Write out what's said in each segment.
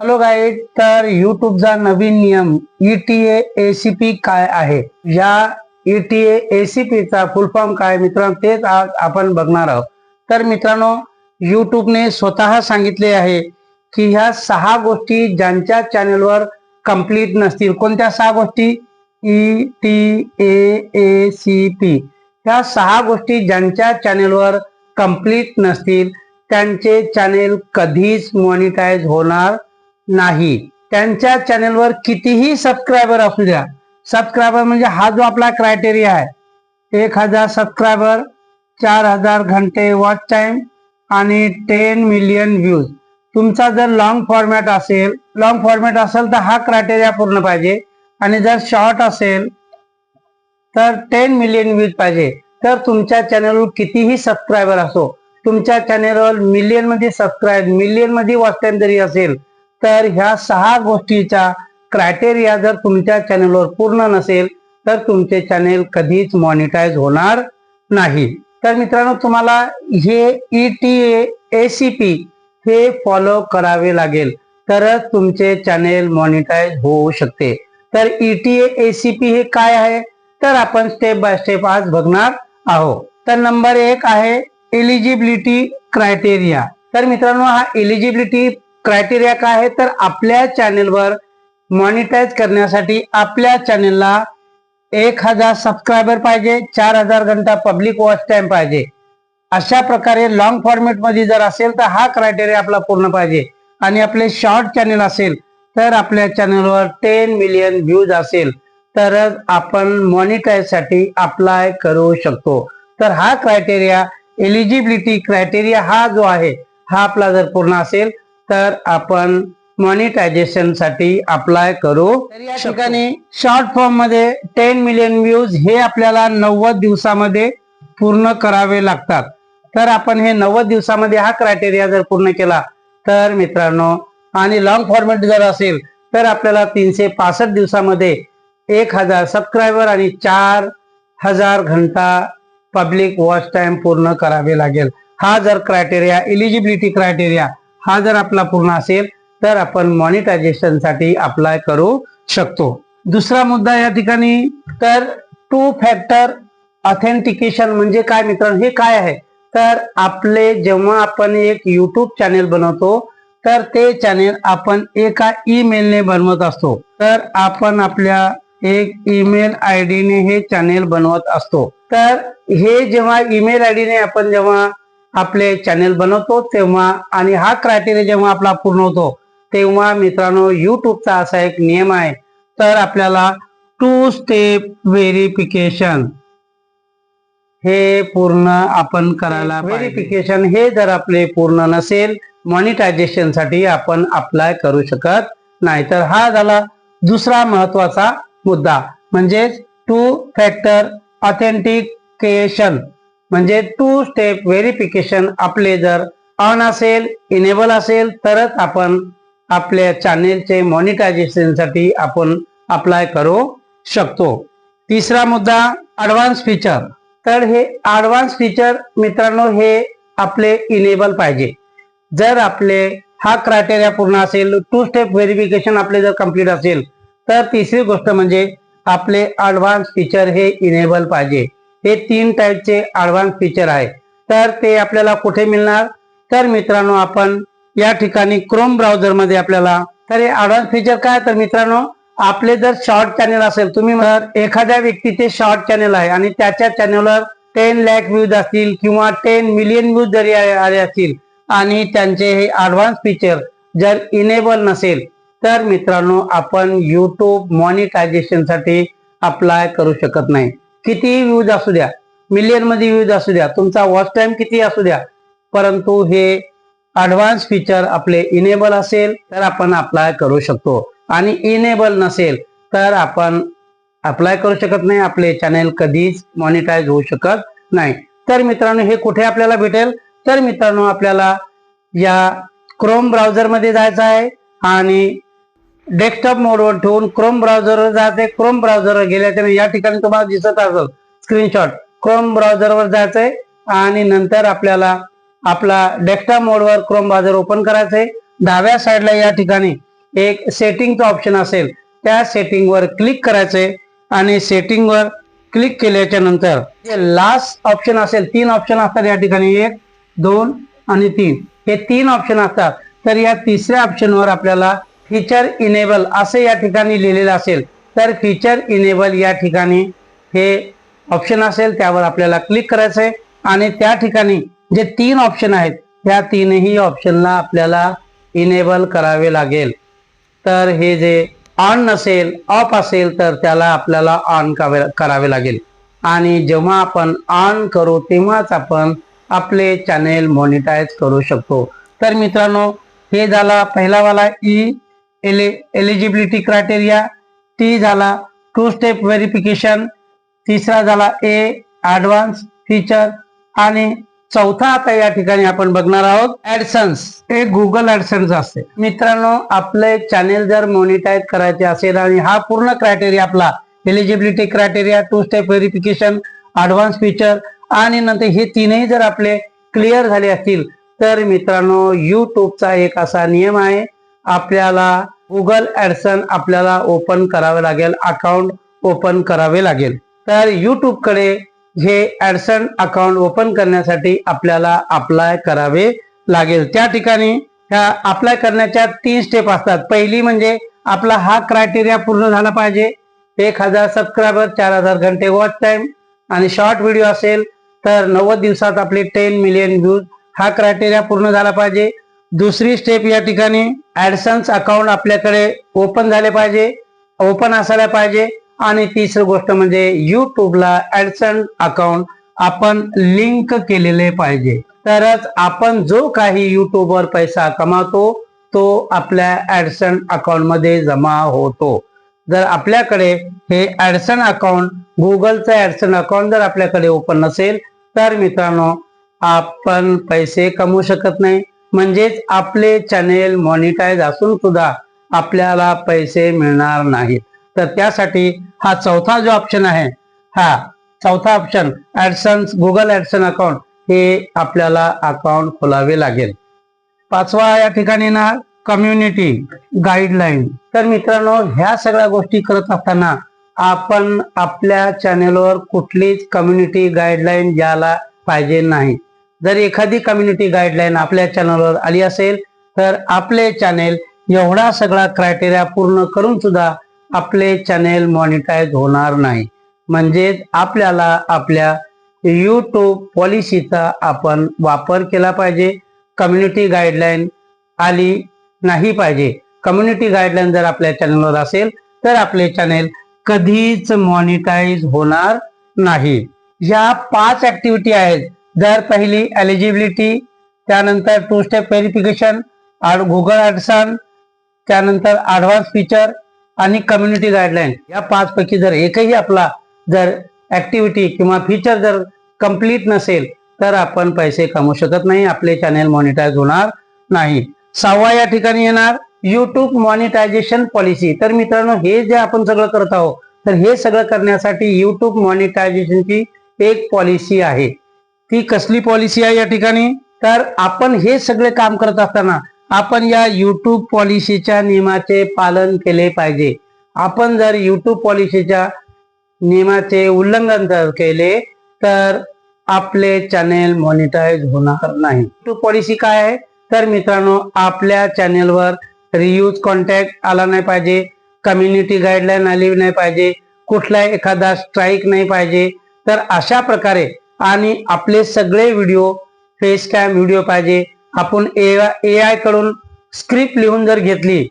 Hello guide तर युट्यूबचा नवीन नियम ईटीए एसीपी काय आहे? या ईटीए एसीपीचा फुल फॉर्म काय मित्रांनो तेच आज आपण बघणार आहोत. तर मित्रांनो युट्यूबने स्वतः सांगितले आहे की ह्या सहा गोष्टी ज्यांच्या चॅनलवर कंप्लीट नसतील कोणत्या सहा गोष्टी? E T A C P ह्या सहा गोष्टी ज्यांच्या चॅनेलवर कंप्लीट नसतील त्यांचे चॅनेल कधीच मॉनिटाईज होणार नाही. त्यांच्या चॅनेलवर कितीही सबस्क्रायबर असू द्या. सबस्क्रायबर म्हणजे हा जो आपला क्रायटेरिया आहे एक हजार सबस्क्रायबर चार हजार घंटे वॉच टाइम आणि टेन मिलियन व्ह्यूज तुमचा जर लॉंग फॉर्मॅट असेल लॉंग फॉर्मॅट असेल तर हा क्रायटेरिया पूर्ण पाहिजे. आणि जर शॉर्ट असेल तर टेन मिलियन व्ह्यूज पाहिजे. तर तुमच्या चॅनलवर कितीही सबस्क्रायबर असो तुमच्या चॅनलवर मिलियनमध्ये सबस्क्राईब मिलियनमध्ये वॉच टाइम जरी असेल तर ह्या सहा गोष्टीचा क्रायटेरिया जर तुमच्या चॅनलवर पूर्ण नसेल तर तुमचे चॅनेल कधीच मॉनिटाईज होणार नाही. तर मित्रांनो तुम्हाला हे E T A C P हे फॉलो करावे लागेल. तरच तुमचे चॅनेल मॉनिटाईज होऊ शकते. तर E T A C P हे काय आहे? तर आपण स्टेप बाय स्टेप आज बघणार आहोत. तर नंबर एक आहे एलिजिबिलिटी क्रायटेरिया तर मित्रांनो हा एलिजिबिलिटी क्रायटेरिया काय आहे तर आपल्या चॅनेलवर मॉनिटाईज करण्यासाठी आपल्या चॅनेलला एक हजार सबस्क्रायबर पाहिजे चार हजार घंटा पब्लिक वॉच टाइम पाहिजे. अशा प्रकारे लॉंग फॉर्मॅटमध्ये जर असेल तर हा क्रायटेरिया आपला पूर्ण पाहिजे. आणि आपले शॉर्ट चॅनेल असेल तर आपल्या चॅनेलवर टेन मिलियन व्ह्यूज असेल तरच आपण मॉनिटाईजसाठी अप्लाय करू शकतो. तर हा क्रायटेरिया एलिजिबिलिटी क्रायटेरिया हा जो आहे हा आपला जर पूर्ण असेल तर आपण मॉनिटायझेशनसाठी अप्लाय करू. तर या ठिकाणी शॉर्ट फॉर्ममध्ये टेन मिलियन व्ह्यूज हे आपल्याला नव्वद दिवसामध्ये पूर्ण करावे लागतात. तर आपण हे नव्वद दिवसामध्ये हा क्रायटेरिया जर पूर्ण केला तर मित्रांनो आणि लॉंग फॉर्मॅट जर असेल तर आपल्याला तीनशे पासष्ट दिवसामध्ये एक हजार सबस्क्रायबर आणि चार हजार घंटा पब्लिक वॉच टाइम पूर्ण करावे लागेल. हा जर क्रायटेरिया एलिजिबिलिटी क्रायटेरिया हा जर आपला पूर्ण असेल तर आपण मॉनिटायझेशनसाठी अप्लाय करू शकतो. दुसरा मुद्दा या ठिकाणी तर टू फॅक्टर ऑथेंटिकेशन म्हणजे काय मित्रांनो? हे काय आहे? तर आपले जेव्हा आपण एक युट्यूब चॅनेल बनवतो तर ते चॅनेल आपण एका ईमेलने बनवत असतो. तर आपण आपल्या एक ईमेल आय डीने हे चॅनेल बनवत असतो. तर हे जेव्हा ईमेल आय डीने आपण जेव्हा आपले चॅनेल बनवतो तेव्हा आणि हा क्रायटेरिया जेव्हा आपला पूर्ण होतो तेव्हा मित्रांनो युट्यूबचा असा एक नियम आहे. तर आपल्याला टू स्टेप व्हेरिफिकेशन हे पूर्ण आपण करायला व्हेरिफिकेशन हे जर आपले पूर्ण नसेल मॉनिटायझेशनसाठी आपण अप्लाय करू शकत नाही. तर हा झाला दुसरा महत्त्वाचा मुद्दा म्हणजे टू फॅक्टर ऑथेंटिकेशन म्हणजे टू स्टेप व्हेरिफिकेशन आपले जर ऑन असेल इनेबल असेल तरच आपण आपल्या चॅनेलचे मॉनिटायझेशनसाठी आपण अप्लाय करू शकतो. तिसरा मुद्दा ॲडव्हान्स फीचर तर हे ॲडव्हान्स फीचर मित्रांनो हे आपले इनेबल पाहिजे. जर आपले हा क्रायटेरिया पूर्ण असेल टू स्टेप व्हेरिफिकेशन आपले जर कंप्लीट असेल तर तिसरी गोष्ट म्हणजे आपले ॲडव्हान्स फीचर हे इनेबल पाहिजे. हे तीन टाईपचे ॲडव्हान्स फीचर आहे. तर ते आपल्याला कुठे मिळणार? तर मित्रांनो आपण या ठिकाणी क्रोम ब्राउझरमध्ये आपल्याला तर हे ॲडव्हान्स फीचर काय? तर मित्रांनो आपले जर शॉर्ट चॅनेल असेल तुम्ही जर एखाद्या व्यक्तीचे शॉर्ट चॅनेल आहे आणि त्याच्या चॅनेलवर टेन लॅक व्ह्यूज असतील किंवा टेन मिलियन व्ह्यूज जरी आले असतील आणि त्यांचे हे ॲडव्हान्स फीचर जर इनेबल नसेल तर मित्रांनो आपण यूट्यूब मॉनिटायझेशनसाठी अप्लाय करू शकत नाही. कितीही व्ह्यूज असू द्या मिलियनमध्ये व्ह्यूज असू द्या तुमचा वॉच टाइम किती असू द्या. परंतु हे ऍडव्हान्स फीचर आपले इनेबल असेल तर आपण अप्लाय करू शकतो. आणि इनेबल नसेल तर आपण अप्लाय करू शकत नाही. आपले चॅनेल कधीच मॉनिटाईज होऊ शकत नाही. तर मित्रांनो हे कुठे आपल्याला भेटेल? तर मित्रांनो आपल्याला या क्रोम ब्राउझरमध्ये जायचं आहे आणि डेस्कटॉप मोडवर ठेवून क्रोम ब्राउझरवर जायचंय क्रोम ब्राउझरवर गेल्याच्याने या ठिकाणी तुम्हाला दिसत असेल स्क्रीनशॉट क्रोम ब्राउझरवर जायचंय आणि नंतर आपल्याला आपला डेस्कटॉप मोडवर क्रोम ब्राउझर ओपन करायचंय. डाव्या साईडला या ठिकाणी एक सेटिंगचं ऑप्शन असेल. त्या सेटिंगवर क्लिक करायचंय आणि सेटिंगवर क्लिक केल्याच्यानंतर जे लास्ट ऑप्शन असेल तीन ऑप्शन असतात या ठिकाणी. एक दोन आणि तीन. हे तीन ऑप्शन असतात. तर या तिसऱ्या ऑप्शनवर आपल्याला फीचर इनेबल असे या ठिकाणी लिहिलेलं असेल तर फीचर इनेबल या ठिकाणी हे ऑप्शन असेल त्यावर आपल्याला क्लिक करायचं आहे. आणि त्या ठिकाणी जे तीन ऑप्शन आहेत त्या तीनही ऑप्शनला आपल्याला इनेबल करावे लागेल. तर हे जे ऑन नसेल ऑफ असेल तर त्याला आपल्याला ऑन करावे लागेल. आणि जेव्हा आपण ऑन करू तेव्हाच आपण आपले चॅनेल मॉनिटाईज करू शकतो. तर मित्रांनो हे झाला पहिलावाला ई e. एले एलिजिबिलिटी क्रायटेरिया टी झाला टू स्टेप व्हेरिफिकेशन तिसरा झाला ए ऍडव्हान्स फीचर आणि चौथा आता या ठिकाणी आपण बघणार आहोत ऍडसन्स हे गुगल ऍडसन्स असते. मित्रांनो आपले चॅनेल जर मॉनिटाईज करायचे असेल आणि हा पूर्ण क्रायटेरिया आपला eligibility criteria two step verification advance feature आणि नंतर हे तीनही जर आपले क्लिअर झाले असतील तर मित्रांनो युट्यूबचा एक असा नियम आहे. आपल्याला गुगल ऍडसन आपल्याला ओपन करावे लागेल अकाउंट ओपन करावे लागेल. तर यूट्यूबकडे हे ऍडसन अकाउंट ओपन करण्यासाठी आपल्याला अप्लाय करावे लागेल. त्या ठिकाणी ह्या अप्लाय करण्याच्या तीन स्टेप असतात. पहिली म्हणजे आपला हा क्रायटेरिया पूर्ण झाला पाहिजे. एक हजार सबस्क्रायबर चार हजार घंटे वॉच टाइम आणि शॉर्ट व्हिडिओ असेल तर नव्वद दिवसात आपले टेन मिलियन व्ह्यूज हा क्रायटेरिया पूर्ण झाला पाहिजे. दुसरी स्टेप या ठिकाणी ऍडसन्स अकाउंट आपल्याकडे ओपन झाले पाहिजे ओपन असायला पाहिजे. आणि तिसरी गोष्ट म्हणजे युट्यूबला ऍडसन अकाउंट आपण लिंक केलेले पाहिजे. तरच आपण जो काही युट्यूबवर पैसा कमावतो तो आपल्या ऍडसन अकाउंटमध्ये जमा होतो. जर आपल्याकडे हे ऍडसन अकाउंट गुगलचं ऍडसन अकाउंट जर आपल्याकडे ओपन नसेल तर मित्रांनो आपण पैसे कमवू शकत नाही. म्हणजेच आपले चॅनेल मॉनिटाईज असून सुद्धा आपल्याला पैसे मिळणार नाहीत. तर त्यासाठी हा चौथा जो ऑप्शन आहे हा चौथा option AdSense Google AdSense account हे आपल्याला अकाउंट खोलावे लागेल. पाचवा या ठिकाणी ना कम्युनिटी गाईडलाईन तर मित्रांनो ह्या सगळ्या गोष्टी करत असताना आपण आपल्या चॅनेलवर कुठलीच कम्युनिटी गाईडलाईन द्यायला पाहिजे नाही. जर एखादी कम्युनिटी गाईडलाईन आपल्या चॅनलवर आली असेल तर आपले चॅनेल एवढा सगळा क्रायटेरिया पूर्ण करून सुद्धा आपले चॅनेल मॉनिटाईज होणार नाही. म्हणजेच आपल्याला आपल्या यूट्यूब पॉलिसीचा आपण वापर केला पाहिजे. कम्युनिटी गाईडलाईन आली नाही पाहिजे. कम्युनिटी गाईडलाईन जर आपल्या चॅनलवर असेल तर आपले चॅनेल कधीच मॉनिटाईज होणार नाही. या पाच ऍक्टिव्हिटी आहेत. जर पहिली एलिजिबिलिटी त्यानंतर two step verification Google AdSense त्यानंतर ऍडव्हान्स फीचर आणि कम्युनिटी गाईडलाईन या पाच पैकी जर एकही आपला जर ऍक्टिव्हिटी किंवा फीचर जर कंप्लीट नसेल तर आपण पैसे कमवू शकत नाही. आपले चॅनेल मॉनिटाईज होणार नाही. सहावा या ठिकाणी येणार युट्यूब मॉनिटायझेशन पॉलिसी तर मित्रांनो हे जे आपण सगळं करत आहोत तर हे सगळं करण्यासाठी युट्यूब मॉनिटायझेशनची एक पॉलिसी आहे. ती कसली पॉलिसी आहे या ठिकाणी? तर आपण हे सगळे काम करत असताना आपण या युट्यूब पॉलिसीच्या नियमाचे पालन केले पाहिजे. आपण जर युट्यूब पॉलिसीच्या नियमाचे उल्लंघन जर केले तर आपले चॅनेल मॉनिटाईज होणार नाही. युट्यूब पॉलिसी काय आहे? तर मित्रांनो आपल्या चॅनेलवर रियूज कॉन्टॅक्ट आला नाही पाहिजे कम्युनिटी गाईडलाईन आली नाही पाहिजे कुठला एखादा स्ट्राईक नाही पाहिजे. तर अशा प्रकारे आणि आपले सगळे व्हिडिओ फेस कॅम व्हिडिओ पाहिजे. आपण ए आयकडून स्क्रिप्ट लिहून जर घेतली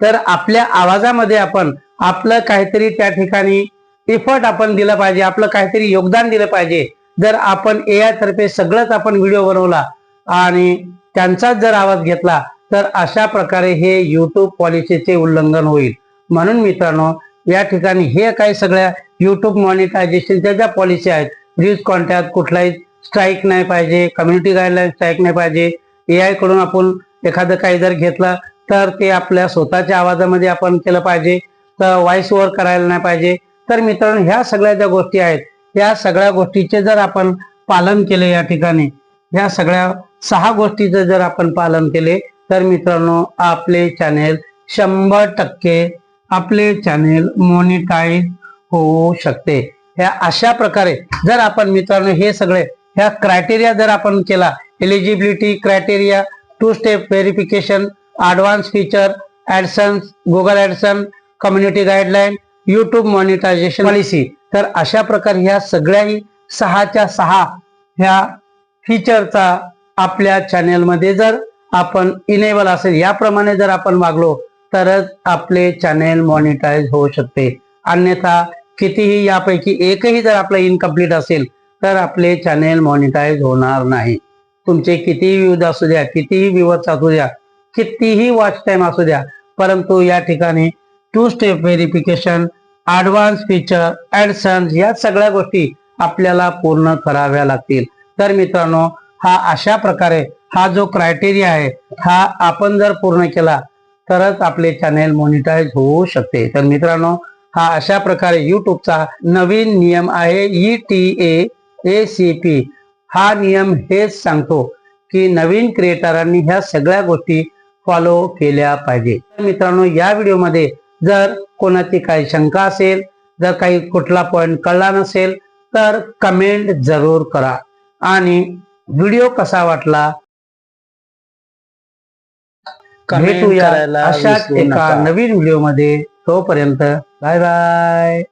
तर आपल्या आवाजामध्ये आपण आपलं काहीतरी त्या ठिकाणी इफर्ट आपण दिलं पाहिजे आपलं काहीतरी योगदान दिलं पाहिजे. जर आपण ए आय तर्फे सगळंच आपण व्हिडिओ बनवला आणि त्यांचाच जर आवाज घेतला तर अशा प्रकारे हे युट्यूब पॉलिसीचे उल्लंघन होईल. म्हणून मित्रांनो या ठिकाणी हे काही सगळ्या युट्यूब मॉनिटायझेशनच्या ज्या पॉलिसी आहेत वीज कॉन्टॅक्ट कुठलाही स्ट्राईक नाही पाहिजे कम्युनिटी गाईडलाईन स्ट्राईक नाही पाहिजे. ए आयकडून आपण एखादं काही जर घेतलं तर ते आपल्या स्वतःच्या आवाजामध्ये आपण केलं पाहिजे. तर व्हॉइस ओव्हर करायला नाही पाहिजे. तर मित्रांनो ह्या सगळ्या ज्या गोष्टी आहेत या सगळ्या गोष्टीचे जर आपण पालन केले या ठिकाणी ह्या सगळ्या सहा गोष्टीचं जर आपण पालन केले तर मित्रांनो आपले चॅनेल शंभर टक्के आपले चॅनेल मॉनिटाईज होऊ शकते. ह्या अशा प्रकारे जर आपण मित्रांनो हे सगळे ह्या क्रायटेरिया जर आपण केला eligibility criteria two step verification advance feature AdSense Google AdSense community guideline YouTube monetisation policy तर अशा प्रकारे ह्या सगळ्याही सहाच्या सहा ह्या फीचरचा आपल्या चॅनेलमध्ये जर आपण इनेबल असेल याप्रमाणे जर आपण वागलो तरच आपले चॅनेल मॉनिटाईज होऊ शकते. अन्यथा कितीही यापैकी एकही जर आपलं इनकम्प्लीट असेल तर आपले चॅनेल मॉनिटाईज होणार नाही. तुमचे कितीही व्ह्यूज असू द्या कितीही व्ह्यूवर्स असू द्या कितीही वॉच टाइम असू द्या परंतु या ठिकाणी two step verification advance feature AdSense या सगळ्या गोष्टी आपल्याला पूर्ण कराव्या लागतील. तर मित्रांनो हा अशा प्रकारे हा जो क्रायटेरिया आहे हा आपण जर पूर्ण केला तरच आपले चॅनेल मॉनिटाईज होऊ शकते. तर मित्रांनो हा अशा प्रकारे युट्यूबचा नवीन नियम आहे. E T A C P हा नियम हेच सांगतो की नवीन क्रिएटरांनी ह्या सगळ्या गोष्टी फॉलो केल्या पाहिजे. तर मित्रांनो या व्हिडिओमध्ये जर कोणाची काही शंका असेल जर काही कुठला पॉइंट कळला नसेल तर कमेंट जरूर करा. आणि व्हिडिओ कसा वाटला? भेटूया अशाच एका. नवीन व्हिडिओमध्ये तोपर्यंत बाय बाय.